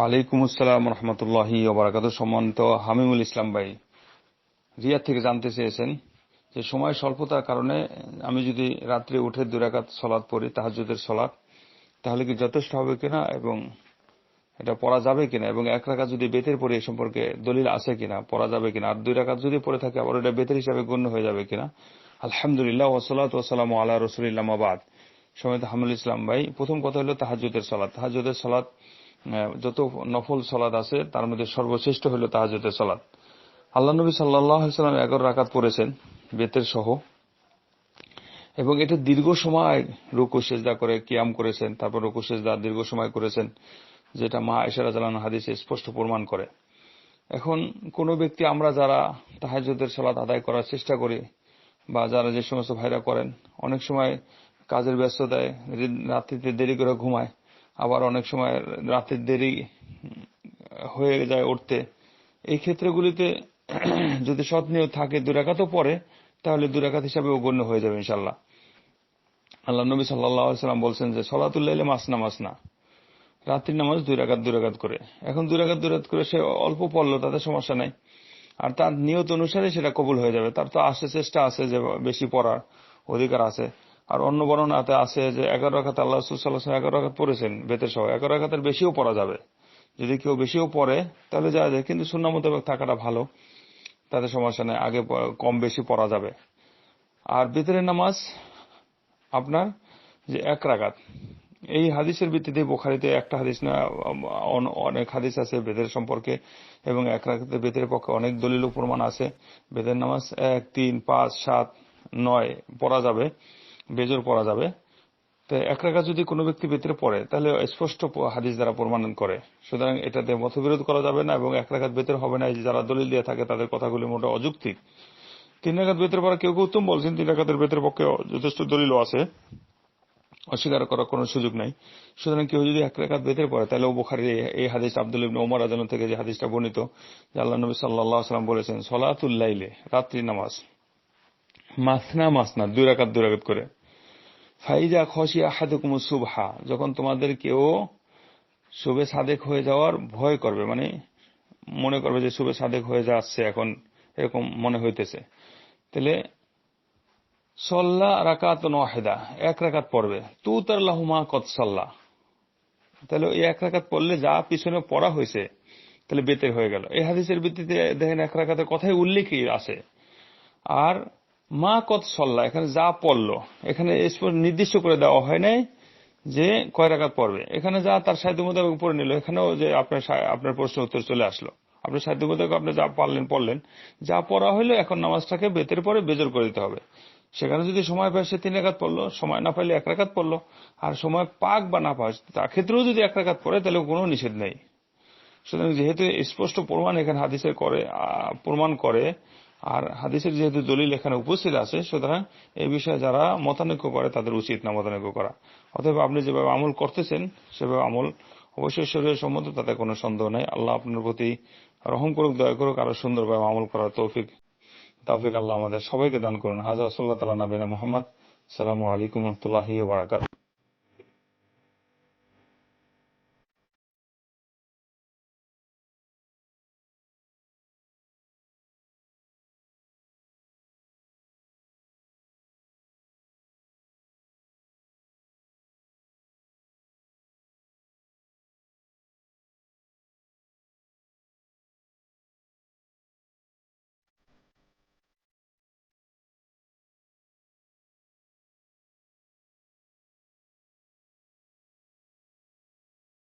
ওয়ালাইকুম আসসালাম রহমতুল্লাহি ওবরাকাত সম্মানিত হামিমুল ইসলাম ভাই, রিয়াদ থেকে জানতে চেয়েছেন যে সময় স্বল্পতার কারণে আমি যদি রাত্রে উঠে দুরাকাত সলাদ পড়ি তাহাজুদের সলাদ তাহলে কি যথেষ্ট হবে কিনা এবং এটা পড়া যাবে কিনা এবং এক রাকাত যদি বেতের পড়ি এ সম্পর্কে দলিল আছে কিনা, পড়া যাবে কিনা? আর দুই রাকাত যদি পড়ে থাকে, আবার এটা বেতের হিসাবে গণ্য হয়ে যাবে কিনা? আলহামদুলিল্লাহ ওসলাত ওসালাম আল্লাহ রসুলিল্লাম আবাদ সমেত হামুল ইসলাম ভাই, প্রথম কথা হলো তাহাজুদের সলাদ তাহাজুদের সলাদ যত নফল সলাদ আছে, তার মধ্যে সর্বশ্রেষ্ঠ হল তাহাজতের সলাদ আল্লাহ নবী সাল্লাম এগারো রাকাত পড়েছেন, বেতের সহ। এবং এটা দীর্ঘ সময় রুকু, সেজদা করে, কিয়াম করেছেন, তারপর রুকু, সেজদা দীর্ঘ সময় করেছেন, যেটা মা এশারা জালান হাদিসে স্পষ্ট প্রমাণ করে। এখন কোন ব্যক্তি, আমরা যারা তাহাজুদের সলাদ আদায় করার চেষ্টা করি, বা যারা যে সমস্ত ভাইরা করেন, অনেক সময় কাজের ব্যস্ততায় রাত্রিতে দেরি করে ঘুমায় আবার অনেক সময় রাতের দেরি হয়ে যায় উঠতে। এই ক্ষেত্রগুলিতে যদি সৎ নিয়োগ থাকে দুরাকাতও পরে তাহলে দুরাকাত হিসাবে গণ্য হয়ে যাবে ইনশাল্লাহ আল্লাহ নবী সাল্লাম বলছেন যে সলাতুল্লাহ মাসনা মাসনা। রাত্রির নামাজ দুই রাকাত দুই রাকাত করে। এখন দুই রাকাত দুই রাত করে সে অল্প পড়ল, তাতে সমস্যা নাই। আর তার নিয়ত অনুসারে সেটা কবুল হয়ে যাবে। তার তো আসে, চেষ্টা আছে যে বেশি পড়ার অধিকার আছে। আর অন্য বর্ণনাতে আছে যে এগারো রাখাত আল্লাহ সাল্লাহ এগারো রাখাত পড়েছেন বেতের সহ এগারো রাখাতের বেশিও পড়া যাবে। যদি কেউ বেশিও পড়ে, তাহলে যাওয়া যায়। কিন্তু শূন্য মোতাবেক থাকাটা ভালো। তাতে সমস্যা নেই আগে কম বেশি পড়া যাবে। আর বেতের নামাজ আপনার যে এক রাগাত এই হাদিসের ভিত্তিতে বোখারিতে একটা হাদিস না অনেক হাদিস আছে বেদের সম্পর্কে। এবং এক রাখাতে বেতের পক্ষে অনেক দলিল প্রমাণ আছে। বেদের নামাজ এক, তিন, পাঁচ, সাত, নয় পড়া যাবে। বেজর পড়া যাবে। তো এক রাখা যদি কোনো ব্যক্তি বেতরে পড়ে, তাহলে স্পষ্ট হাদিস দ্বারা প্রমাণ করে। সুতরাং এটাতে মতবিরোধ করা যাবে না এবং এক রাখাত বেতর হবে না যে যারা দলিল দিয়ে থাকে, তাদের কথাগুলি মোটা অযুক্তিক। তিন রাখাত বেতরে পড়া কেউ কেউ উত্তম বলছেন, তিন রাখাতের বেতের পক্ষে যথেষ্ট দলিলও আছে। অস্বীকার করার কোন সুযোগ নাই। সুতরাং কেউ যদি এক রেখাত বেতের পড়ে, তাহলে ও বোখারি এই হাদিস আব্দুল ইবনে ওমর আজন থেকে যে হাদিসটা বর্ণিত, যে আল্লাহ নবী সাল্লাহ সাল্লাম বলেছেন সলাতুল্লাইলে রাত্রি নামাজ। মাসনা মাসনা, দুই রাকাত দুই রাকাত করে। ফাইজা খসিয়া হাদুকুম সুবহা, যখন তোমাদের কেউ শুভে সাদেক হয়ে যাওয়ার ভয় করবে মানে মনে করবে যে শুভে সাদেক হয়ে যাচ্ছে এখন, এরকম মনে হইতেছে। তাহলে, সল্লা রাকাত নহেদা এক রাকাত পড়বে। তু তার লাহুমা কত সল্লা। তাহলে এই এক রাকাত পড়লে যা পিছনে পড়া হয়েছে তাহলে বেতের হয়ে গেল। এই হাদিসের ভিত্তিতে দেখেন এক রাকাতের কথাই উল্লেখই আছে। আর মা কত সল্লা? এখানে যা পড়ল। এখানে নির্দিষ্ট করে দেওয়া হয় নাই যে কয় রাকাত পড়বে। এখানে যা তার সাহিত্য মোতাবেক পড়ে নিল, এখানেও যে আপনার আপনার প্রশ্ন উত্তর চলে আসলো। আপনার সাহিত্য মোতাবেক আপনি যা পারলেন, পড়লেন। যা পড়া হইল, এখন নামাজটাকে বেতের পরে বেজর করে দিতে হবে। সেখানে যদি সময় পায়, সে তিন রাকাত পড়ল। সময় না পাইলে এক রাকাত পড়ল। আর সময় পাক বা না পাক, তার ক্ষেত্রেও যদি এক রাকাত পড়ে, তাহলে কোনো নিষেধ নেই। সুতরাং যেহেতু স্পষ্ট প্রমাণ এখানে হাদিসের করে প্রমাণ করে আর হাদিসের যেহেতু দলিল এখানে উপস্থিত আছে, সুতরাং এই বিষয়ে যারা মতানৈক্য করে তাদের উচিত না মতানৈক্য করা। অতএব আপনি যেভাবে আমল করতেছেন, সেভাবে আমল অবশ্যই শরীরের সম্মত তাতে কোনো সন্দেহ নাই। আল্লাহ আপনার প্রতি রহম করুক, দয়া করুক, আরও সুন্দরভাবে আমল করার তৌফিক তৌফিক আল্লাহ আমাদের সবাইকে দান করুন। হাজার সাল্লাহ তালা নবীনা মোহাম্মদ। সালামু আলাইকুম রহমতুল্লাহি বারাকাত